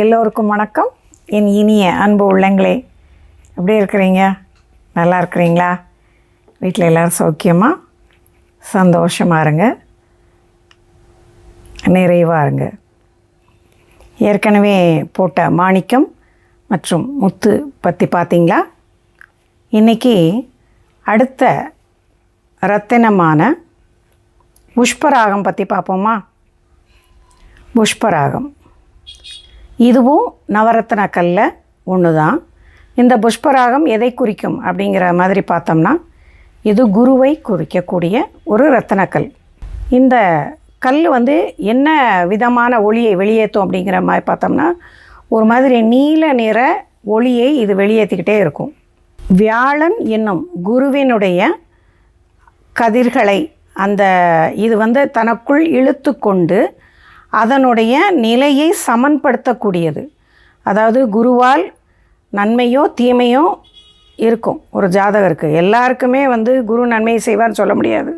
எல்லோருக்கும் வணக்கம். என் இனிய அன்பு உள்ளங்களே எப்படி இருக்கிறீங்க? நல்லா இருக்கிறீங்களா? வீட்டில் எல்லோரும் சௌக்கியமாக சந்தோஷமாக இருங்க. நிறைவாக இருங்க. ஏற்கனவே போட்ட மாணிக்கம் மற்றும் முத்து பற்றி பார்த்தீங்களா? இன்றைக்கி அடுத்த ரத்தினமான புஷ்பராகம் பற்றி பார்ப்போமா? புஷ்பராகம். இதுவும் நவரத்ன கல்ல ஒன்று தான் இந்த புஷ்பராகம் எதை குறிக்கும் அப்படிங்கிற மாதிரி பார்த்தோம்னா இது குருவை குறிக்கக்கூடிய ஒரு ரத்தனக்கல் இந்த கல் வந்து என்ன விதமான ஒளியை வெளியேற்றும் அப்படிங்கிற மாதிரி பார்த்தோம்னா ஒரு மாதிரி நீல நிற ஒளியை இது வெளியேற்றிக்கிட்டே இருக்கும். வியாழன் என்னும் குருவினுடைய கதிர்களை அந்த இது வந்து தனக்குள் இழுத்து கொண்டு அதனுடைய நிலையை சமன்படுத்தக்கூடியது. அதாவது குருவால் நன்மையோ தீமையோ இருக்கும். ஒரு ஜாதகருக்கு. எல்லாருக்குமே வந்து குரு நன்மையை செய்வார்னு சொல்ல முடியாது.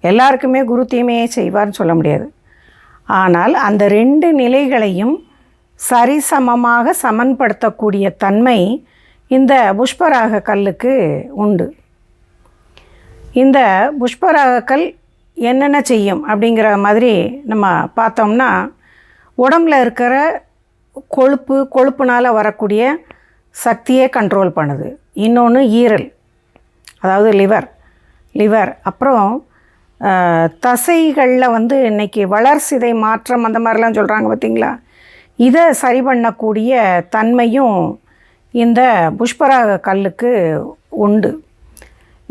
எல்லாருக்குமே குரு தீமையை செய்வார்னு சொல்ல முடியாது. ஆனால் அந்த ரெண்டு நிலைகளையும் சரிசமமாக சமன்படுத்தக்கூடிய தன்மை இந்த புஷ்பராக கல்லுக்கு உண்டு. இந்த புஷ்பராக கல் என்னென்ன செய்யும் அப்படிங்கிற மாதிரி நம்ம பார்த்தோம்னா உடம்புல இருக்கிற கொழுப்பு கொழுப்புனால் வரக்கூடிய சக்தியே கண்ட்ரோல் பண்ணுது. இன்னொன்று ஈரல் அதாவது லிவர் லிவர் அப்புறம் தசைகளில் வந்து இன்றைக்கி வளர்சிதை மாற்றம் அந்த மாதிரிலாம் சொல்கிறாங்க பார்த்திங்களா இதை சரி பண்ணக்கூடிய தன்மையும் இந்த புஷ்பராக கல்லுக்கு உண்டு.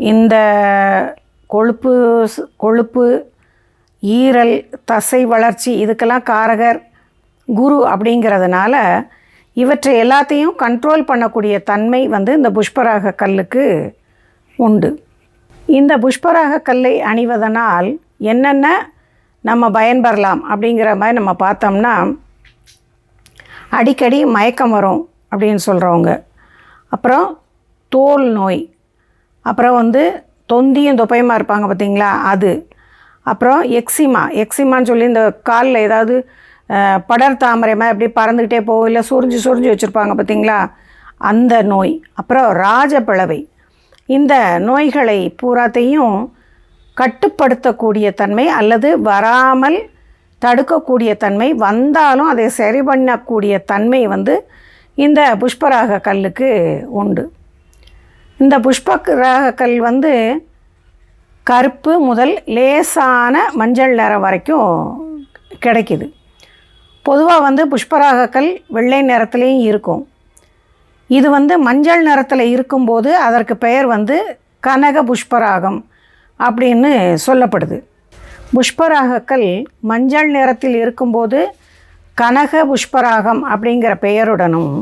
இந்த கொழுப்பு கொழுப்பு ஈரல் தசை வளர்ச்சி இதுக்கெல்லாம் காரகர் குரு அப்படிங்கிறதுனால இவற்றை எல்லாத்தையும் கண்ட்ரோல் பண்ணக்கூடிய தன்மை வந்து இந்த புஷ்பராக கல்லுக்கு உண்டு. இந்த புஷ்பராக கல்லை அணிவதனால் என்னென்ன நம்ம பயன்பெறலாம் அப்படிங்கிற மாதிரி நம்ம பார்த்தோம்னா அடிக்கடி மயக்கம் வரும் அப்படின்னு சொல்கிறவங்க அப்புறம் தோல் நோய் அப்புறம் வந்து தொந்தியும் தொப்பையுமா இருப்பாங்க பார்த்தீங்களா? அது. அப்புறம் எக்ஸிமா. எக்ஸிமான்னு சொல்லி இந்த காலில் ஏதாவது படர் தாமரை மாதிரி பறந்துக்கிட்டே போகும். இல்லை சுரிஞ்சு சுரிஞ்சு வச்சுருப்பாங்க பார்த்தீங்களா? அந்த நோய். அப்புறம் ராஜபிளவை. இந்த நோய்களை பூராத்தையும் கட்டுப்படுத்தக்கூடிய தன்மை அல்லது வராமல் தடுக்கக்கூடிய தன்மை வந்தாலும் அதை சரி பண்ணக்கூடிய தன்மை வந்து இந்த புஷ்பராக கல்லுக்கு உண்டு. இந்த புஷ்ப கல் வந்து கருப்பு முதல் லேசான மஞ்சள் நிறம் வரைக்கும் கிடைக்குது. பொதுவாக வந்து புஷ்பராகக்கல் வெள்ளை நிறத்துலேயும் இருக்கும். இது வந்து மஞ்சள் நிறத்தில் இருக்கும்போது அதற்கு பெயர் வந்து கனக புஷ்பராகம் அப்படின்னு சொல்லப்படுது. புஷ்பராகக்கல் மஞ்சள் நிறத்தில் இருக்கும்போது கனக புஷ்பராகம் அப்படிங்கிற பெயருடனும்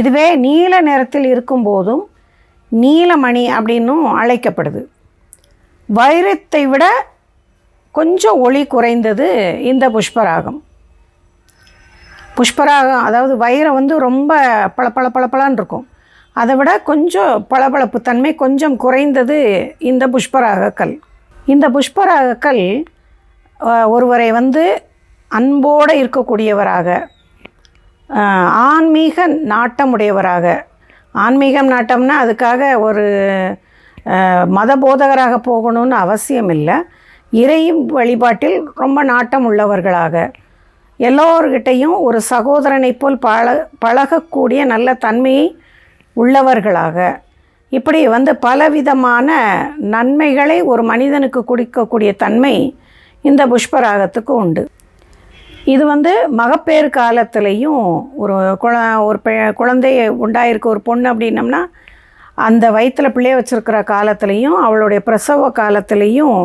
இதுவே நீல நிறத்தில் இருக்கும்போதும் நீலமணி அப்படின்னும் அழைக்கப்படுது. வைரத்தை விட கொஞ்சம் ஒளி குறைந்தது இந்த புஷ்பராகம். புஷ்பராகம் அதாவது வைரம் வந்து ரொம்ப பள இருக்கும். அதை விட கொஞ்சம் பளபளப்பு தன்மை கொஞ்சம் குறைந்தது இந்த புஷ்பராகக்கல். இந்த புஷ்பராகக்கல் ஒருவரை வந்து அன்போடு இருக்கக்கூடியவராக ஆன்மீக நாட்டமுடையவராக ஆன்மீகம் நாட்டம்னா அதுக்காக ஒரு மத போதகராக போகணும்னு அவசியம் இல்லை இறை வழிபாட்டில் ரொம்ப நாட்டம் உள்ளவர்களாக. எல்லோர்கிட்டையும் ஒரு சகோதரனைப் போல் பழ பழகக்கூடிய நல்ல தன்மையை உள்ளவர்களாக. இப்படி வந்து பலவிதமான நன்மைகளை ஒரு மனிதனுக்கு கொடுக்கக்கூடிய தன்மை இந்த புஷ்பராகத்துக்கு உண்டு. இது வந்து மகப்பேறு காலத்துலேயும் ஒரு குழ ஒரு பெ குழந்தை உண்டாயிருக்க ஒரு பொண்ணு அப்படின்னம்னா அந்த வயிற்றில் பிள்ளைய வச்சுருக்கிற காலத்துலேயும் அவளுடைய பிரசவ காலத்துலேயும்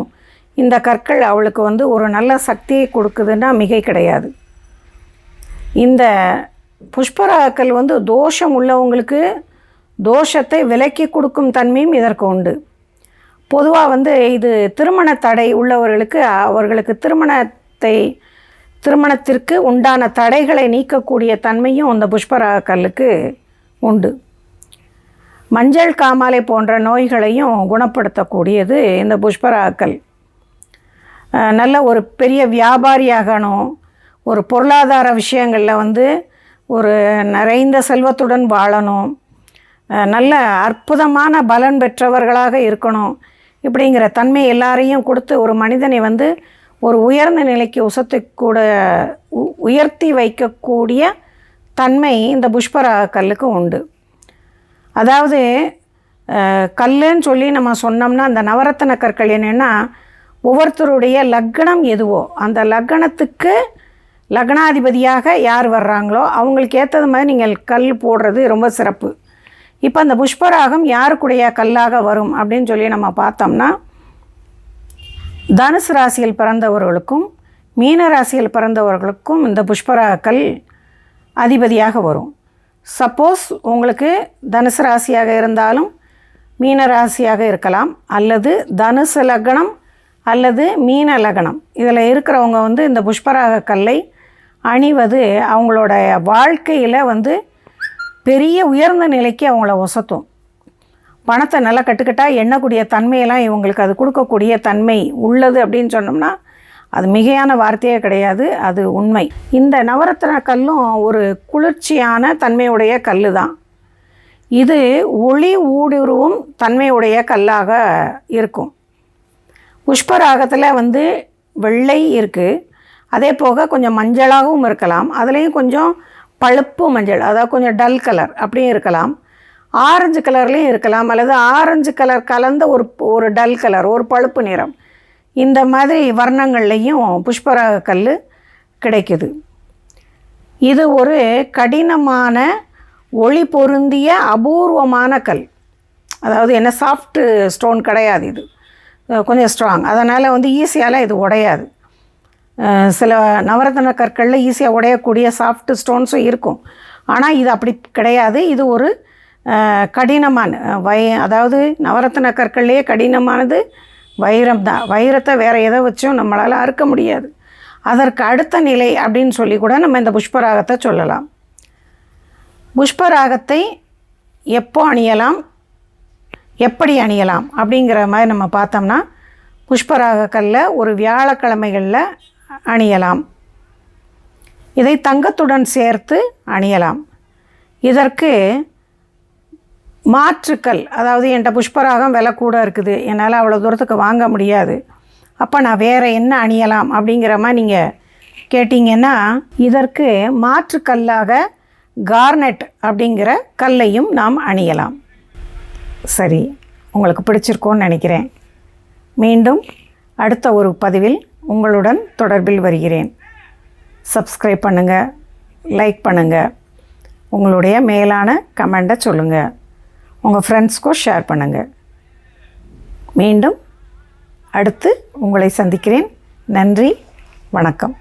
இந்த கற்கள் அவளுக்கு வந்து ஒரு நல்ல சக்தியை கொடுக்குதுன்னா மிகை கிடையாது. இந்த புஷ்பராக்கள் வந்து தோஷம் உள்ளவங்களுக்கு தோஷத்தை விலக்கி கொடுக்கும் தன்மையும் இதற்கு உண்டு. பொதுவாக வந்து இது திருமண தடை உள்ளவர்களுக்கு அவர்களுக்கு திருமணத்தை திருமணத்திற்கு உண்டான தடைகளை நீக்கக்கூடிய தன்மையும் இந்த புஷ்பராக கல்லுக்கு உண்டு. மஞ்சள் காமாலை போன்ற நோய்களையும் குணப்படுத்தக்கூடியது இந்த புஷ்பராக்கல். நல்ல ஒரு பெரிய வியாபாரியாகணும் ஒரு பொருளாதார விஷயங்களில் வந்து ஒரு நிறைந்த செல்வத்துடன் வாழணும் நல்ல அற்புதமான பலன் பெற்றவர்களாக இருக்கணும் இப்படிங்கிற தன்மை எல்லாரையும் கொடுத்து ஒரு மனிதனை வந்து ஒரு உயர்ந்த நிலைக்கு உசத்துக்கூட உ- உயர்த்தி வைக்கக்கூடிய தன்மை இந்த புஷ்பராக கல்லுக்கு உண்டு. அதாவது கல்லுன்னு சொல்லி நம்ம சொன்னோம்னா அந்த நவரத்தன கற்கள் என்னென்னா ஒவ்வொருத்தருடைய லக்னம் எதுவோ அந்த லக்னத்துக்கு லக்னாதிபதியாக யார் வர்றாங்களோ அவங்களுக்கு ஏற்றது மாதிரி நீங்கள் கல் போடுறது ரொம்ப சிறப்பு. இப்போ அந்த புஷ்பராகம் யாருக்குடைய கல்லாக வரும் அப்படின்னு சொல்லி நம்ம பார்த்தோம்னா தனுசு ராசியில் பிறந்தவர்களுக்கும் மீன ராசியில் பிறந்தவர்களுக்கும் இந்த புஷ்பராக கல் அதிபதியாக வரும். சப்போஸ் உங்களுக்கு தனுசு ராசியாக இருந்தாலும் மீன ராசியாக இருக்கலாம் அல்லது தனுசு லக்னம் அல்லது மீன லக்னம். இதில் இருக்கிறவங்க வந்து இந்த புஷ்பராக கல்லை அணிவது அவங்களோட வாழ்க்கையில் வந்து பெரிய உயர்ந்த நிலைக்கு அவங்கள ஒசத்தும். பணத்தை நல்லா கட்டுக்கட்டாக எண்ணக்கூடிய தன்மையெல்லாம் இவங்களுக்கு அது கொடுக்கக்கூடிய தன்மை உள்ளது அப்படின்னு சொன்னோம்னா அது மிகையான வார்த்தையே கிடையாது அது உண்மை. இந்த நவரத்ன கல்லும் ஒரு குளிர்ச்சியான தன்மையுடைய கல் தான் இது ஒளி ஊடுருவும் தன்மையுடைய கல்லாக இருக்கும். புஷ்பராகத்தில் வந்து வெள்ளை இருக்குது அதே போக கொஞ்சம் மஞ்சளாகவும் இருக்கலாம். அதுலேயும் கொஞ்சம் பழுப்பு மஞ்சள் அதாவது கொஞ்சம் டல் கலர் அப்படியும் இருக்கலாம். ஆரஞ்சு கலர்லேயும் இருக்கலாம் அல்லது ஆரஞ்சு கலர் கலந்த ஒரு ஒரு டல் கலர் ஒரு பழுப்பு நிறம். இந்த மாதிரி வர்ணங்கள்லேயும் புஷ்பராக கல் கிடைக்குது. இது ஒரு கடினமான ஒளி பொருந்திய அபூர்வமான கல். அதாவது என்ன சாஃப்ட் ஸ்டோன் கிடையாது இது. கொஞ்சம் ஸ்ட்ராங் அதனால் வந்து ஈஸியால் இது உடையாது. சில நவரத்ன கற்களில் ஈஸியாக உடையக்கூடிய சாஃப்ட் ஸ்டோன்ஸும் இருக்கும். ஆனால் இது அப்படி கிடையாது. இது ஒரு கடினமான வை அதாவது நவரத்ன கற்கள்லேயே கடினமானது வைரம் தான். வைரத்தை வேறு எதை வச்சும் நம்மளால் அறுக்க முடியாது. அதற்கு அடுத்த நிலை அப்படின்னு சொல்லி கூட நம்ம இந்த புஷ்பராகத்தை சொல்லலாம். புஷ்பராகத்தை எப்போ அணியலாம்? எப்படி அணியலாம்? அப்படிங்கிற மாதிரி நம்ம பார்த்தோம்னா புஷ்பராக ஒரு வியாழக்கிழமைகளில் அணியலாம். இதை தங்கத்துடன் சேர்த்து அணியலாம். இதற்கு மாற்றுக்கல் அதாவது என்கிட்ட புஷ்பராகம் விலை கூட இருக்குது என்னால் அவ்வளோ தூரத்துக்கு வாங்க முடியாது. அப்போ நான் வேறு என்ன அணியலாம் அப்படிங்கிற மாதிரி நீங்கள் கேட்டிங்கன்னா இதற்கு மாற்றுக்கல்லாக கார்னெட் அப்படிங்கிற கல்லையும் நாம் அணியலாம். சரி உங்களுக்கு பிடிச்சிருக்கோன்னு நினைக்கிறேன். மீண்டும் அடுத்த ஒரு பதிவில் உங்களுடன் தொடர்பில் வருகிறேன். சப்ஸ்கிரைப் பண்ணுங்கள் லைக் பண்ணுங்கள் உங்களுடைய மேலான கமெண்ட்டை சொல்லுங்கள் உங்கள் ஃப்ரெண்ட்ஸ்க்கும் ஷேர் பண்ணுங்கள் மீண்டும் அடுத்து உங்களை சந்திக்கிறேன். நன்றி. வணக்கம்.